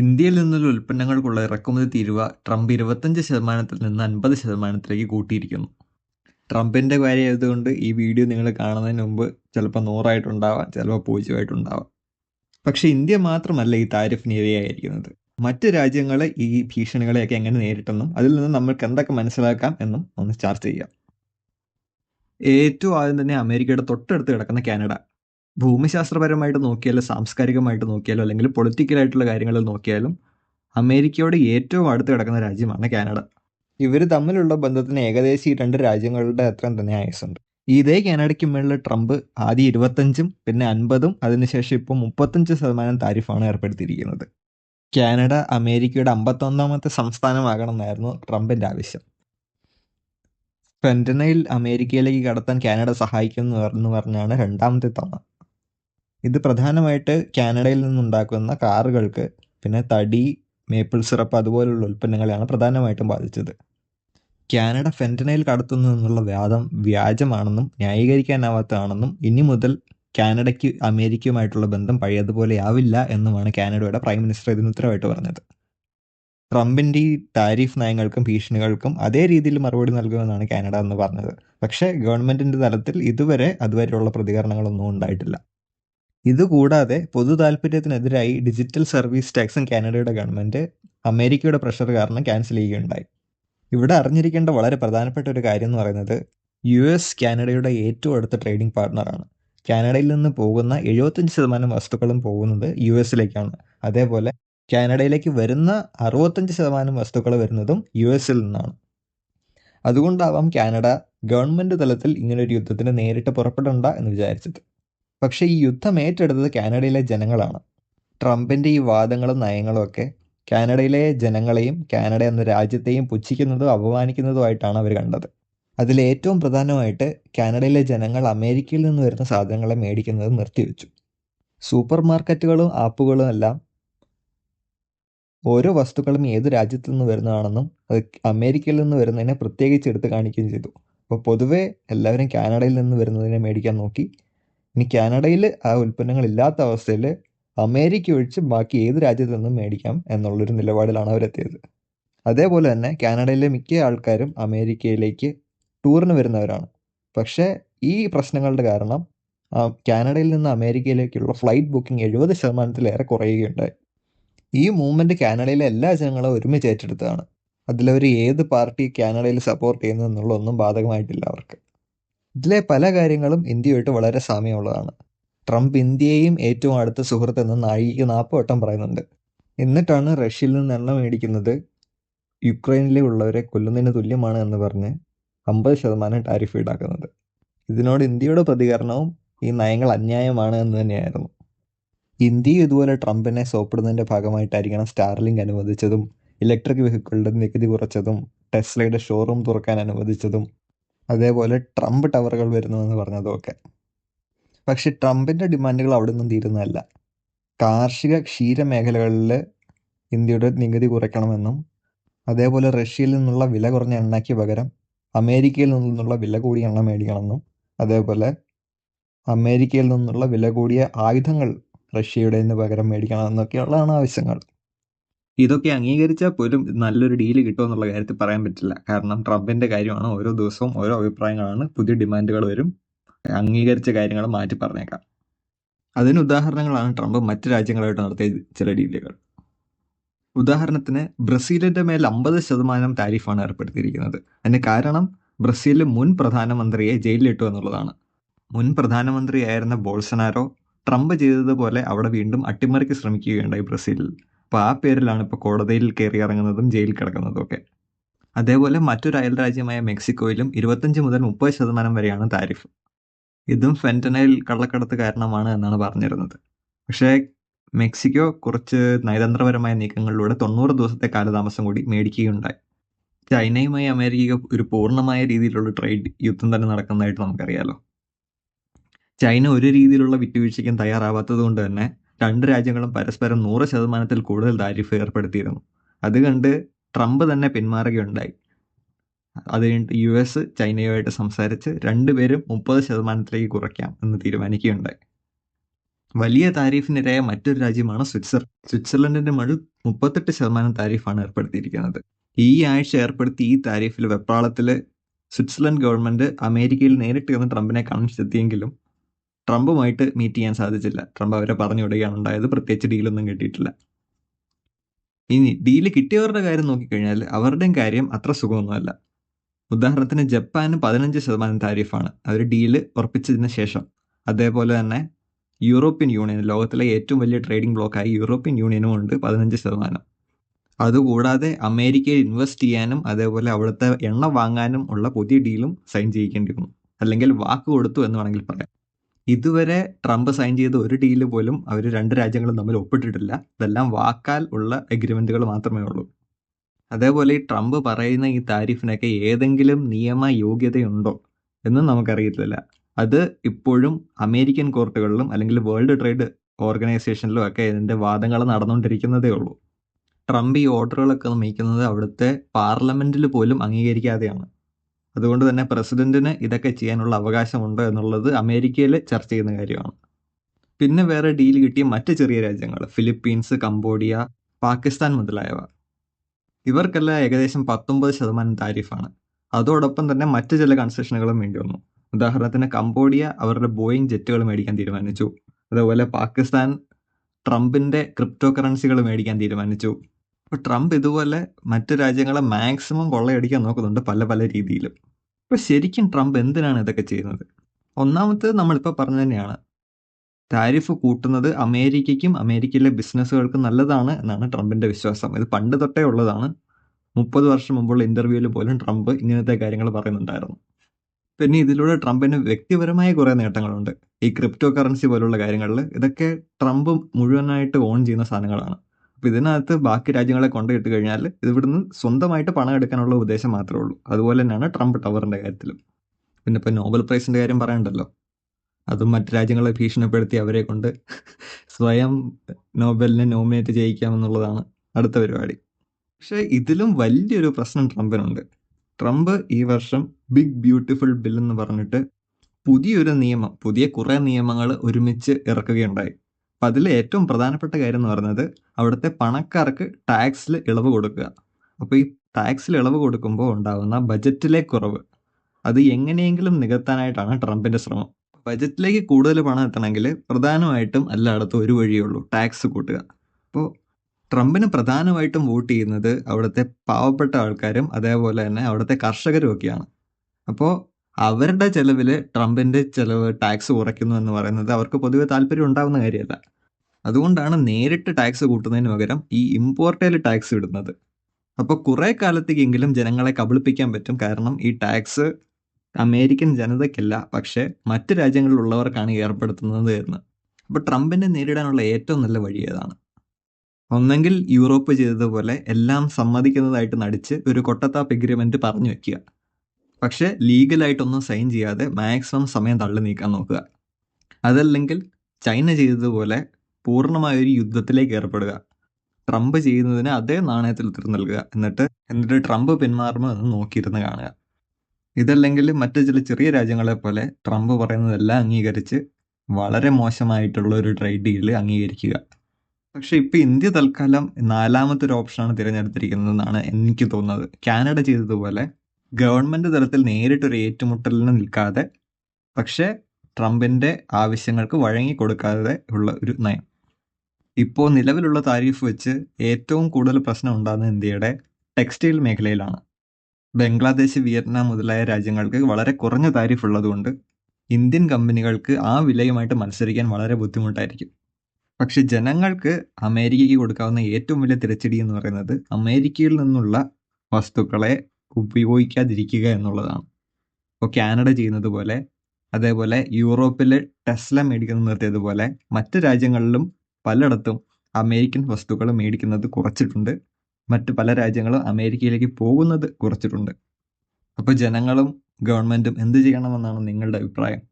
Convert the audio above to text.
ഇന്ത്യയിൽ നിന്നുള്ള ഉൽപ്പന്നങ്ങൾക്കുള്ള ഇറക്കുമതി തീരുവ ട്രംപ് ഇരുപത്തഞ്ച് ശതമാനത്തിൽ നിന്ന് അൻപത് ശതമാനത്തിലേക്ക് കൂട്ടിയിരിക്കുന്നു. ട്രംപിന്റെ കാര്യമായതുകൊണ്ട് ഈ വീഡിയോ നിങ്ങൾ കാണുന്നതിന് മുമ്പ് ചിലപ്പോൾ നൂറായിട്ടുണ്ടാവാം ചിലപ്പോൾ പൂജ്യമായിട്ടുണ്ടാവാം. പക്ഷേ ഇന്ത്യ മാത്രമല്ല ഈ താരിഫിന് ഇരയായിരിക്കുന്നത്. മറ്റ് രാജ്യങ്ങൾ ഈ ഭീഷണികളെയൊക്കെ എങ്ങനെ നേരിട്ടെന്നും അതിൽ നിന്ന് നമ്മൾക്ക് എന്തൊക്കെ മനസ്സിലാക്കാം എന്നും ഒന്ന് ചർച്ച ചെയ്യാം. ഏറ്റവും ആദ്യം തന്നെ അമേരിക്കയുടെ തൊട്ടടുത്ത് കിടക്കുന്ന കാനഡ. ഭൂമിശാസ്ത്രപരമായിട്ട് നോക്കിയാലും സാംസ്കാരികമായിട്ട് നോക്കിയാലും അല്ലെങ്കിൽ പൊളിറ്റിക്കലായിട്ടുള്ള കാര്യങ്ങളിൽ നോക്കിയാലും അമേരിക്കയോട് ഏറ്റവും അടുത്ത് കിടക്കുന്ന രാജ്യമാണ് കാനഡ. ഇവർ തമ്മിലുള്ള ബന്ധത്തിന് ഏകദേശം ഈ രണ്ട് രാജ്യങ്ങളുടെ അത്രയും തന്നെ ആയുസുണ്ട് ഇതേ കാനഡയ്ക്ക് മുകളിൽ ട്രംപ് ആദ്യം ഇരുപത്തഞ്ചും പിന്നെ അൻപതും അതിനുശേഷം ഇപ്പോൾ മുപ്പത്തഞ്ച് ശതമാനം താരിഫാണ് ഏർപ്പെടുത്തിയിരിക്കുന്നത്. കാനഡ അമേരിക്കയുടെ അമ്പത്തൊന്നാമത്തെ സംസ്ഥാനമാകണമെന്നായിരുന്നു ട്രംപിന്റെ ആവശ്യം. ഫെന്റനയിൽ അമേരിക്കയിലേക്ക് കടത്താൻ കാനഡ സഹായിക്കുന്നു എന്ന് പറഞ്ഞാണ് രണ്ടാമത്തെ തവണ. ഇത് പ്രധാനമായിട്ട് കാനഡയിൽ നിന്നുണ്ടാക്കുന്ന കാറുകൾക്ക് പിന്നെ തടി മേപ്പിൾ സിറപ്പ് അതുപോലുള്ള ഉൽപ്പന്നങ്ങളെയാണ് പ്രധാനമായിട്ടും ബാധിച്ചത്. കാനഡ ഫെന്റനയിൽ കടത്തുന്നു എന്നുള്ള വാദം വ്യാജമാണെന്നും ന്യായീകരിക്കാനാവാത്തതാണെന്നും ഇനി മുതൽ കാനഡയ്ക്ക് അമേരിക്കയുമായിട്ടുള്ള ബന്ധം പഴയതുപോലെയാവില്ല എന്നുമാണ് കാനഡയുടെ പ്രൈം മിനിസ്റ്റർ ഇതിന് ഉത്തരവായിട്ട് പറഞ്ഞത്. ട്രംപിന്റെ ഈ താരിഫ് നയങ്ങൾക്കും ഭീഷണികൾക്കും അതേ രീതിയിൽ മറുപടി നൽകുമെന്നാണ് കാനഡ എന്ന് പറഞ്ഞത്. പക്ഷേ ഗവൺമെന്റിന്റെ തലത്തിൽ ഇതുവരെ അതുവരെയുള്ള പ്രതികരണങ്ങളൊന്നും ഉണ്ടായിട്ടില്ല. ഇതുകൂടാതെ പൊതു താല്പര്യത്തിനെതിരായി ഡിജിറ്റൽ സർവീസ് ടാക്സും കാനഡയുടെ ഗവൺമെന്റ് അമേരിക്കയുടെ പ്രഷർ കാരണം ക്യാൻസൽ ചെയ്യുകയുണ്ടായി. ഇവിടെ അറിഞ്ഞിരിക്കേണ്ട വളരെ പ്രധാനപ്പെട്ട ഒരു കാര്യം എന്ന് പറയുന്നത് യു എസ് കാനഡയുടെ ഏറ്റവും അടുത്ത ട്രേഡിംഗ് പാർട്ണറാണ്. കാനഡയിൽ നിന്ന് പോകുന്ന എഴുപത്തഞ്ച് ശതമാനം വസ്തുക്കളും പോകുന്നത് യു എസിലേക്കാണ്. അതേപോലെ കാനഡയിലേക്ക് വരുന്ന അറുപത്തഞ്ച് ശതമാനം വസ്തുക്കൾ വരുന്നതും യു എസിൽ നിന്നാണ്. അതുകൊണ്ടാവാം കാനഡ ഗവൺമെന്റ് തലത്തിൽ ഇങ്ങനൊരു യുദ്ധത്തിന് നേരിട്ട് പുറപ്പെടണ്ട എന്ന് വിചാരിച്ചത്. പക്ഷേ ഈ യുദ്ധം ഏറ്റെടുത്തത് കാനഡയിലെ ജനങ്ങളാണ്. ട്രംപിന്റെ ഈ വാദങ്ങളും നയങ്ങളും ഒക്കെ കാനഡയിലെ ജനങ്ങളെയും കാനഡ എന്ന രാജ്യത്തെയും പുച്ഛിക്കുന്നതും അപമാനിക്കുന്നതുമായിട്ടാണ് അവർ കണ്ടത്. അതിലേറ്റവും പ്രധാനമായിട്ട് കാനഡയിലെ ജനങ്ങൾ അമേരിക്കയിൽ നിന്ന് വരുന്ന സാധനങ്ങളെ മേടിക്കുന്നത് നിർത്തിവെച്ചു. സൂപ്പർ മാർക്കറ്റുകളും ആപ്പുകളും എല്ലാം ഓരോ വസ്തുക്കളും ഏത് രാജ്യത്തു നിന്ന് വരുന്നതാണെന്നും അത് അമേരിക്കയിൽ നിന്ന് വരുന്നതിനെ പ്രത്യേകിച്ച് എടുത്ത് കാണിക്കുകയും ചെയ്തു. അപ്പോൾ പൊതുവേ എല്ലാവരും കാനഡയിൽ നിന്ന് വരുന്നതിനെ മേടിക്കാൻ നോക്കി. ഇനി കാനഡയിൽ ആ ഉൽപ്പന്നങ്ങൾ ഇല്ലാത്ത അവസ്ഥയിൽ അമേരിക്ക ഒഴിച്ച് ബാക്കി ഏത് രാജ്യത്തു നിന്നും മേടിക്കാം എന്നുള്ളൊരു നിലപാടിലാണ് അവരെത്തിയത്. അതേപോലെ തന്നെ കാനഡയിലെ മിക്ക ആൾക്കാരും അമേരിക്കയിലേക്ക് ടൂറിന് വരുന്നവരാണ്. പക്ഷേ ഈ പ്രശ്നങ്ങളുടെ കാരണം കാനഡയിൽ നിന്ന് അമേരിക്കയിലേക്കുള്ള ഫ്ലൈറ്റ് ബുക്കിംഗ് എഴുപത് ശതമാനത്തിലേറെ കുറയുകയുണ്ടായി. ഈ മൂവ്മെന്റ് കാനഡയിലെ എല്ലാ ജനങ്ങളും ഒരുമിച്ച് ഏറ്റെടുത്തതാണ്. അതിലവർ ഏത് പാർട്ടി കാനഡയിൽ സപ്പോർട്ട് ചെയ്യുന്നു എന്നുള്ളതൊന്നും ബാധകമായിട്ടില്ല അവർക്ക്. ഇതിലെ പല കാര്യങ്ങളും ഇന്ത്യയുമായിട്ട് വളരെ സാമ്യമുള്ളതാണ്. ട്രംപ് ഇന്ത്യയെയും ഏറ്റവും അടുത്ത സുഹൃത്തെന്ന് നാഴിക നാൽപ്പത് വട്ടം പറയുന്നുണ്ട്. എന്നിട്ടാണ് റഷ്യയിൽ നിന്ന് എണ്ണ മേടിക്കുന്നത് യുക്രൈനിലുള്ളവരെ കൊല്ലുന്നതിന് തുല്യമാണ് എന്ന് പറഞ്ഞ് അമ്പത് ശതമാനം ടാരിഫ് ഈടാക്കുന്നത്. ഇതിനോട് ഇന്ത്യയുടെ പ്രതികരണവും ഈ നയങ്ങൾ അന്യായമാണ് എന്ന് തന്നെയായിരുന്നു. ഇന്ത്യയും ഇതുപോലെ ട്രംപിനെ സോപ്പിടുന്നതിന്റെ ഭാഗമായിട്ടായിരിക്കണം സ്റ്റാർലിങ്ക് അനുവദിച്ചതും ഇലക്ട്രിക് വെഹിക്കിളുടെ നികുതി കുറച്ചതും ടെസ്ലയുടെ ഷോറൂം തുറക്കാൻ അനുവദിച്ചതും അതേപോലെ ട്രംപ് ടവറുകൾ വരുന്നുവെന്ന് പറഞ്ഞതും ഒക്കെ പക്ഷെ ട്രംപിന്റെ ഡിമാൻഡുകൾ അവിടെ നിന്നും തീരുന്നതല്ല. കാർഷിക ക്ഷീര മേഖലകളിൽ ഇന്ത്യയുടെ നികുതി കുറയ്ക്കണമെന്നും അതേപോലെ റഷ്യയിൽ നിന്നുള്ള വില കുറഞ്ഞ എണ്ണയ്ക്ക് പകരം അമേരിക്കയിൽ നിന്നുള്ള വില കൂടിയ എണ്ണ മേടിക്കണമെന്നും അതേപോലെ അമേരിക്കയിൽ നിന്നുള്ള വില കൂടിയ ആയുധങ്ങൾ റഷ്യയുടെ നിന്ന് പകരം മേടിക്കണമെന്നൊക്കെയുള്ളതാണ് ആവശ്യങ്ങൾ. ഇതൊക്കെ അംഗീകരിച്ചാൽ പോലും നല്ലൊരു ഡീൽ ഡീൽ കിട്ടുമെന്നുള്ള കാര്യത്തിൽ പറയാൻ പറ്റില്ല. കാരണം ട്രംപിന്റെ കാര്യമാണ് ഓരോ ദിവസവും ഓരോ അഭിപ്രായങ്ങളാണ്. പുതിയ ഡിമാൻഡുകൾ വരും. അംഗീകരിച്ച കാര്യങ്ങൾ മാറ്റി പറഞ്ഞേക്കാം. അതിന് ഉദാഹരണങ്ങളാണ് ട്രംപ് മറ്റ് രാജ്യങ്ങളായിട്ട് നടത്തിയ ചില ഡീലുകൾ ഉദാഹരണത്തിന് ബ്രസീലിന്റെ മേൽ അമ്പത് ശതമാനം താരിഫാണ് ഏർപ്പെടുത്തിയിരിക്കുന്നത്. അതിന് കാരണം ബ്രസീലിലെ മുൻ പ്രധാനമന്ത്രിയെ ജയിലിലിട്ടു എന്നുള്ളതാണ്. മുൻ പ്രധാനമന്ത്രിയായിരുന്ന ബോൾസനാരോ ട്രംപ് ചെയ്തതുപോലെ അവിടെ വീണ്ടും അട്ടിമറിക്ക് ശ്രമിക്കുകയുണ്ടായി ബ്രസീലിൽ. അപ്പോൾ ആ പേരിലാണ് ഇപ്പോൾ കോടതിയിൽ കയറി ഇറങ്ങുന്നതും ജയിലിൽ കിടക്കുന്നതും ഒക്കെ. അതേപോലെ മറ്റൊരു അയൽ രാജ്യമായ മെക്സിക്കോയിലും ഇരുപത്തഞ്ച് മുതൽ മുപ്പത് ശതമാനം വരെയാണ് താരിഫ്. ഇതും ഫെന്റനൈൽ കള്ളക്കടത്ത് കാരണമാണ് എന്നാണ് പറഞ്ഞിരുന്നത്. പക്ഷേ മെക്സിക്കോ കുറച്ച് നയതന്ത്രപരമായ നീക്കങ്ങളിലൂടെ തൊണ്ണൂറ് ദിവസത്തെ കാലതാമസം കൂടി മേടിക്കുകയുണ്ടായി. ചൈനയുമായി അമേരിക്ക ഒരു പൂർണമായ രീതിയിലുള്ള ട്രേഡ് യുദ്ധം തന്നെ നടക്കുന്നതായിട്ട് നമുക്കറിയാലോ. ചൈന ഒരു രീതിയിലുള്ള വിട്ടുവീഴ്ചയ്ക്കും തയ്യാറാവാത്തത് കൊണ്ട് തന്നെ രണ്ട് രാജ്യങ്ങളും പരസ്പരം നൂറ് ശതമാനത്തിൽ കൂടുതൽ താരിഫ് ഏർപ്പെടുത്തിയിരുന്നു. അത് കണ്ട് ട്രംപ് തന്നെ പിന്മാറുകയുണ്ടായി. അത് യു എസ് ചൈനയുമായിട്ട് സംസാരിച്ച് രണ്ടുപേരും മുപ്പത് ശതമാനത്തിലേക്ക് കുറയ്ക്കാം എന്ന് തീരുമാനിക്കുകയുണ്ടായി. വലിയ താരിഫിനിരയായ മറ്റൊരു രാജ്യമാണ് സ്വിറ്റ്സർലൻഡ് സ്വിറ്റ്സർലൻഡിന്റെ മുകളിൽ മുപ്പത്തെട്ട് ശതമാനം താരിഫാണ് ഏർപ്പെടുത്തിയിരിക്കുന്നത്. ഈ ആഴ്ച ഏർപ്പെടുത്തി ഈ താരിഫിൽ വെപ്രാളത്തിൽ സ്വിറ്റ്സർലൻഡ് ഗവൺമെന്റ് അമേരിക്കയിൽ നേരിട്ട് വന്ന് ട്രംപിനെ കാണിച്ചെത്തിയെങ്കിലും ട്രംപുമായിട്ട് മീറ്റ് ചെയ്യാൻ സാധിച്ചില്ല. ട്രംപ് അവരെ പറഞ്ഞു വിടുകയാണ് ഉണ്ടായത്. പ്രത്യേകിച്ച് ഡീലൊന്നും കിട്ടിയിട്ടില്ല. ഇനി ഡീൽ കിട്ടിയവരുടെ കാര്യം നോക്കിക്കഴിഞ്ഞാൽ അവരുടെയും കാര്യം അത്ര സുഖമൊന്നുമല്ല. ഉദാഹരണത്തിന് ജപ്പാന് പതിനഞ്ച് ശതമാനം താരിഫാണ്. അവർ ഡീൽ ഉറപ്പിച്ചതിന് ശേഷം. അതേപോലെ തന്നെ യൂറോപ്യൻ യൂണിയൻ ലോകത്തിലെ ഏറ്റവും വലിയ ട്രേഡിംഗ് ബ്ലോക്കായി യൂറോപ്യൻ യൂണിയനും ഉണ്ട് പതിനഞ്ച് ശതമാനം. അതുകൂടാതെ അമേരിക്കയിൽ ഇൻവെസ്റ്റ് ചെയ്യാനും അതേപോലെ അവിടുത്തെ എണ്ണ വാങ്ങാനും ഉള്ള പുതിയ ഡീലും സൈൻ ചെയ്യിക്കേണ്ടി വന്നു അല്ലെങ്കിൽ വാക്ക് കൊടുത്തു എന്ന് വേണമെങ്കിൽ പറയാം. ഇതുവരെ ട്രംപ് സൈൻ ചെയ്ത ഒരു ഡീൽ പോലും അവർ രണ്ട് രാജ്യങ്ങളും തമ്മിൽ ഒപ്പിട്ടിട്ടില്ല. ഇതെല്ലാം വാക്കാൽ ഉള്ള എഗ്രിമെന്റുകൾ മാത്രമേ ഉള്ളൂ. അതേപോലെ ഈ ട്രംപ് പറയുന്ന ഈ താരിഫിനൊക്കെ ഏതെങ്കിലും നിയമ യോഗ്യതയുണ്ടോ എന്നും നമുക്കറിയത്തില്ല. അത് ഇപ്പോഴും അമേരിക്കൻ കോർട്ടുകളിലും അല്ലെങ്കിൽ വേൾഡ് ട്രേഡ് ഓർഗനൈസേഷനിലും ഒക്കെ ഇതിന്റെ വാദങ്ങൾ നടന്നുകൊണ്ടിരിക്കുന്നതേ ഉള്ളൂ. ട്രംപ് ഈ ഓർഡറുകളൊക്കെ നയിക്കുന്നത് അവിടുത്തെ പാർലമെന്റിൽ പോലും അംഗീകരിക്കാതെയാണ്. അതുകൊണ്ട് തന്നെ പ്രസിഡന്റിന് ഇതൊക്കെ ചെയ്യാനുള്ള അവകാശമുണ്ട് എന്നുള്ളത് അമേരിക്കയിൽ ചർച്ച ചെയ്യുന്ന കാര്യമാണ്. പിന്നെ വേറെ ഡീൽ കിട്ടിയ മറ്റ് ചെറിയ രാജ്യങ്ങൾ ഫിലിപ്പീൻസ് കംബോഡിയ പാകിസ്ഥാൻ മുതലായവ. ഇവർക്കെല്ലാം ഏകദേശം പത്തൊമ്പത് ശതമാനം താരിഫാണ്. അതോടൊപ്പം തന്നെ മറ്റ് ചില കൺസെഷനുകളും വേണ്ടി വന്നു. ഉദാഹരണത്തിന് കംബോഡിയ അവരുടെ ബോയിങ് ജെറ്റുകൾ മേടിക്കാൻ തീരുമാനിച്ചു. അതേപോലെ പാകിസ്ഥാൻ ട്രംപിന്റെ ക്രിപ്റ്റോ കറൻസികൾ മേടിക്കാൻ തീരുമാനിച്ചു. അപ്പോൾ ട്രംപ് ഇതുപോലെ മറ്റു രാജ്യങ്ങളെ മാക്സിമം കൊള്ളയടിക്കാൻ നോക്കുന്നുണ്ട് പല പല രീതിയിലും. അപ്പോൾ ശരിക്കും ട്രംപ് എന്തിനാണ് ഇതൊക്കെ ചെയ്യുന്നത്? ഒന്നാമത്തേത് നമ്മളിപ്പോൾ പറഞ്ഞു തന്നെയാണ്. താരിഫ് കൂട്ടുന്നത് അമേരിക്കയ്ക്കും അമേരിക്കയിലെ ബിസിനസ്സുകൾക്കും നല്ലതാണ് എന്നാണ് ട്രംപിന്റെ വിശ്വാസം. ഇത് പണ്ട് തൊട്ടേ ഉള്ളതാണ്. മുപ്പത് വർഷം മുമ്പുള്ള ഇന്റർവ്യൂവിൽ പോലും ട്രംപ് ഇങ്ങനത്തെ കാര്യങ്ങൾ പറയുന്നുണ്ടായിരുന്നു. പിന്നെ ഇതിലൂടെ ട്രംപിന് വ്യക്തിപരമായ കുറേ നേട്ടങ്ങളുണ്ട്. ഈ ക്രിപ്റ്റോ കറൻസി പോലുള്ള കാര്യങ്ങളിൽ ഇതൊക്കെ ട്രംപ് മുഴുവനായിട്ട് ഓൺ ചെയ്യുന്ന സാധനങ്ങളാണ്. അപ്പോൾ ഇതിനകത്ത് ബാക്കി രാജ്യങ്ങളെ കൊണ്ടുപോയിട്ട് കഴിഞ്ഞാൽ ഇതിവിടുന്ന് സ്വന്തമായിട്ട് പണം എടുക്കാനുള്ള ഉദ്ദേശം മാത്രമേ ഉള്ളൂ. അതുപോലെ തന്നെയാണ് ട്രംപ് ടവറിന്റെ കാര്യത്തിലും. പിന്നെ ഇപ്പോൾ നോബൽ പ്രൈസിന്റെ കാര്യം പറയണ്ടല്ലോ. അതും മറ്റു രാജ്യങ്ങളെ ഭീഷണിപ്പെടുത്തി അവരെ കൊണ്ട് സ്വയം നോബലിനെ നോമിനേറ്റ് ചെയ്യിക്കാമെന്നുള്ളതാണ് അടുത്ത പരിപാടി. പക്ഷേ ഇതിലും വലിയൊരു പ്രശ്നം ട്രംപിനുണ്ട്. ട്രംപ് ഈ വർഷം ബിഗ് ബ്യൂട്ടിഫുൾ ബിൽ എന്ന് പറഞ്ഞിട്ട് പുതിയൊരു നിയമം പുതിയ കുറേ നിയമങ്ങൾ ഒരുമിച്ച് ഇറക്കുകയുണ്ടായി. അപ്പം അതിൽ ഏറ്റവും പ്രധാനപ്പെട്ട കാര്യം എന്ന് പറയുന്നത് അവിടുത്തെ പണക്കാർക്ക് ടാക്സിൽ ഇളവ് കൊടുക്കുക. അപ്പോൾ ഈ ടാക്സിൽ ഇളവ് കൊടുക്കുമ്പോൾ ഉണ്ടാകുന്ന ബജറ്റിലെ കുറവ്. അത് എങ്ങനെയെങ്കിലും നികത്താനായിട്ടാണ് ട്രംപിന്റെ ശ്രമം. ബജറ്റിലേക്ക് കൂടുതൽ പണം എത്തണമെങ്കിൽ പ്രധാനമായിട്ടും എല്ലായിടത്തും ഒരു വഴിയേ ഉള്ളൂ ടാക്സ് കൂട്ടുക. അപ്പോൾ ട്രംപിന് പ്രധാനമായിട്ടും വോട്ട് ചെയ്യുന്നത് അവിടുത്തെ പാവപ്പെട്ട ആൾക്കാരും അതേപോലെ തന്നെ അവിടുത്തെ കർഷകരും ഒക്കെയാണ്. അപ്പോൾ അവരുടെ ചെലവിൽ ട്രംപിന്റെ ചെലവ് ടാക്സ് കുറയ്ക്കുന്നു എന്ന് പറയുന്നത് അവർക്ക് പൊതുവെ താല്പര്യം ഉണ്ടാകുന്ന കാര്യമല്ല. അതുകൊണ്ടാണ് നേരിട്ട് ടാക്സ് കൂട്ടുന്നതിന് പകരം ഈ ഇമ്പോർട്ടേൽ ടാക്സ് ഇടുന്നത്. അപ്പോൾ കുറേ കാലത്തേക്കെങ്കിലും ജനങ്ങളെ കബളിപ്പിക്കാൻ പറ്റും. കാരണം ഈ ടാക്സ് അമേരിക്കൻ ജനതയ്ക്കല്ല പക്ഷേ മറ്റ് രാജ്യങ്ങളിലുള്ളവർക്കാണ് ഏർപ്പെടുത്തുന്നത് എന്ന്. അപ്പോൾ ട്രംപിനെ നേരിടാനുള്ള ഏറ്റവും നല്ല വഴി ഏതാണ്? ഒന്നെങ്കിൽ യൂറോപ്പ് ചെയ്തതുപോലെ എല്ലാം സമ്മതിക്കുന്നതായിട്ട് നടിച്ച് ഒരു കൊട്ടത്താപ്പ് എഗ്രിമെന്റ് പറഞ്ഞു വെക്കുക. പക്ഷേ ലീഗലായിട്ടൊന്നും സൈൻ ചെയ്യാതെ മാക്സിമം സമയം തള്ളി നീക്കാൻ നോക്കുക. അതല്ലെങ്കിൽ ചൈന ചെയ്തതുപോലെ പൂർണമായ ഒരു യുദ്ധത്തിലേക്ക് ഏർപ്പെടുക. ട്രംപ് ചെയ്യുന്നതിന് അതേ നാണയത്തിൽ ഉത്തരം നൽകുക. എന്നിട്ട് എന്നിട്ട് ട്രംപ് പിന്മാറുമോ എന്ന് നോക്കിയിരുന്ന് കാണുക. ഇതല്ലെങ്കിൽ മറ്റു ചില ചെറിയ രാജ്യങ്ങളെ പോലെ ട്രംപ് പറയുന്നതെല്ലാം അംഗീകരിച്ച് വളരെ മോശമായിട്ടുള്ള ഒരു ട്രേഡ് ഡീൽ അംഗീകരിക്കുക. പക്ഷെ ഇപ്പോൾ ഇന്ത്യ തൽക്കാലം നാലാമത്തെ ഒരു ഓപ്ഷനാണ് തിരഞ്ഞെടുത്തിരിക്കുന്നതെന്നാണ് എനിക്ക് തോന്നുന്നത്. കാനഡ ചെയ്തതുപോലെ ഗവൺമെന്റ് തലത്തിൽ നേരിട്ടൊരു ഏറ്റുമുട്ടലിന് നിൽക്കാതെ പക്ഷേ ട്രംപിന്റെ ആവശ്യങ്ങൾക്ക് വഴങ്ങി കൊടുക്കാതെ ഉള്ള ഒരു നയം. ഇപ്പോൾ നിലവിലുള്ള താരിഫ് വെച്ച് ഏറ്റവും കൂടുതൽ പ്രശ്നം ഉണ്ടാകുന്ന ഇന്ത്യയുടെ ടെക്സ്റ്റൈൽ മേഖലയിലാണ്. ബംഗ്ലാദേശ് വിയറ്റ്നാം മുതലായ രാജ്യങ്ങൾക്ക് വളരെ കുറഞ്ഞ താരിഫ് ഉള്ളതുകൊണ്ട് ഇന്ത്യൻ കമ്പനികൾക്ക് ആ വിലയുമായിട്ട് മത്സരിക്കാൻ വളരെ ബുദ്ധിമുട്ടായിരിക്കും. പക്ഷെ ജനങ്ങൾക്ക് അമേരിക്കയ്ക്ക് കൊടുക്കാവുന്ന ഏറ്റവും വലിയ തിരച്ചടി എന്ന് പറയുന്നത് അമേരിക്കയിൽ നിന്നുള്ള വസ്തുക്കളെ ഉപയോഗിക്കാതിരിക്കുക എന്നുള്ളതാണ്. ഇപ്പോൾ കാനഡ ചെയ്യുന്നത് പോലെ അതേപോലെ യൂറോപ്പിൽ ടെസ്ല മേടിക്കുന്നത് നിർത്തിയതുപോലെ മറ്റ് രാജ്യങ്ങളിലും പലയിടത്തും അമേരിക്കൻ വസ്തുക്കൾ മേടിക്കുന്നത് കുറച്ചിട്ടുണ്ട്. മറ്റ് പല രാജ്യങ്ങളും അമേരിക്കയിലേക്ക് പോകുന്നത് കുറച്ചിട്ടുണ്ട്. അപ്പോൾ ജനങ്ങളും ഗവൺമെന്റും എന്ത് ചെയ്യണമെന്നാണ് നിങ്ങളുടെ അഭിപ്രായം?